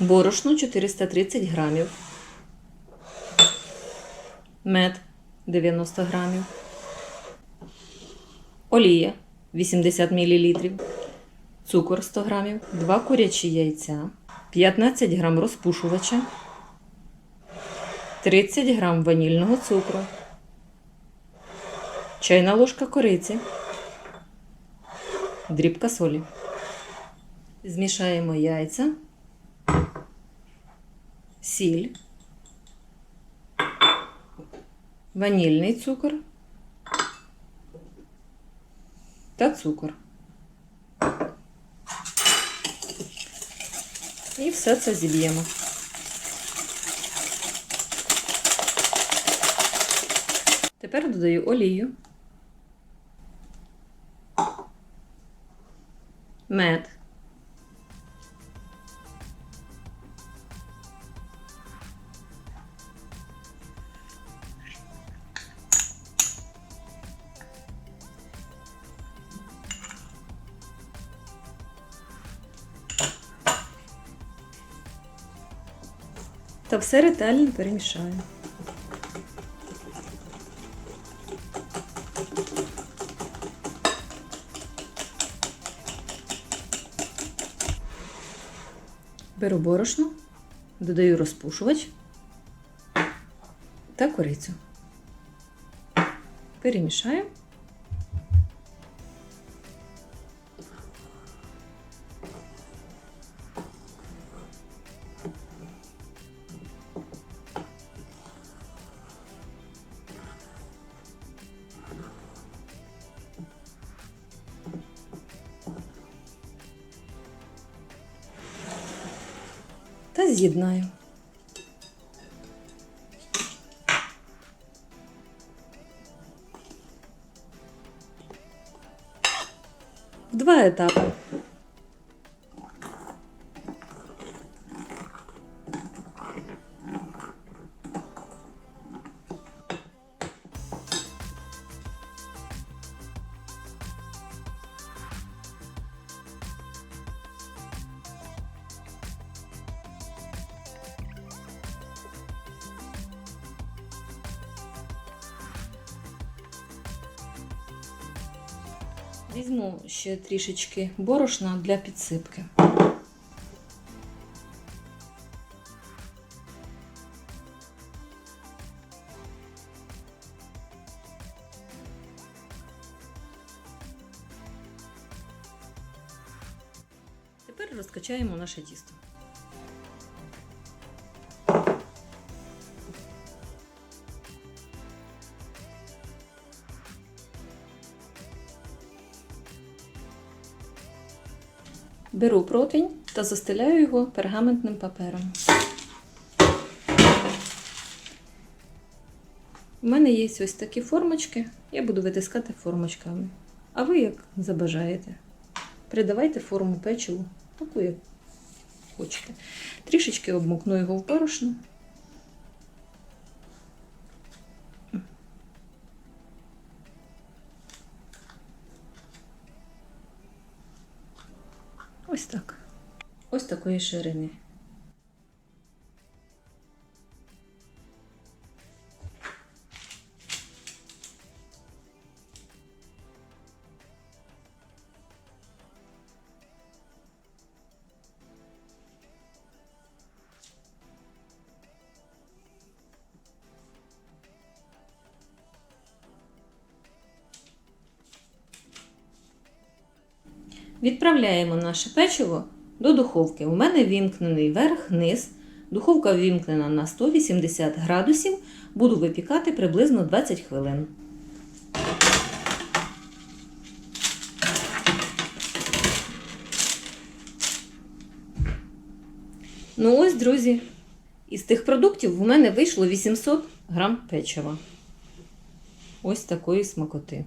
борошно 430 грамів, мед 90 грамів, олія 80 мл, цукор 100 грамів, 2 курячі яйця, 15 грам розпушувача, 30 грам ванільного цукру, чайна ложка кориці, дрібка солі. Змішаємо яйця, сіль, ванільний цукор та цукор. І все це зіб'ємо. Тепер додаю олію, мед. Та все ретельно перемішаю. Беру борошно, додаю розпушувач та корицю. Перемішаю. Та з'єднаю. В два етапи. Візьму ще трішечки борошна для підсипки. Тепер розкачаємо наше тісто. Беру противень та застеляю його пергаментним папером. У мене є ось такі формочки. Я буду витискати формочками. А ви як забажаєте. Придавайте форму печиву, таку, як хочете. Трішечки обмукну його в порошно. Ось так. Ось такої ширини. Відправляємо наше печиво до духовки. У мене вімкнений верх-низ. Духовка вімкнена на 180 градусів. Буду випікати приблизно 20 хвилин. Ну ось, друзі, із тих продуктів у мене вийшло 800 грам печива. Ось такої смакоти.